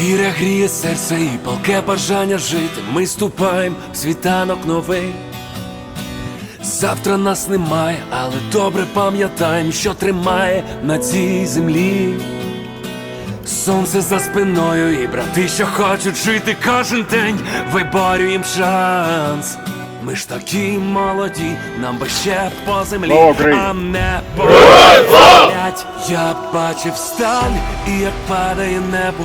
Віра гріє серце і палке бажання жити. Ми ступаємо в світанок новий. Завтра нас немає, але добре пам'ятаємо, що тримає на цій землі. Сонце за спиною і брати, що хочуть жити кожен день, виборюєм шанс. Ми ж такі молоді, нам би ще по землі, а не полять. Я бачив сталь і як падає небо.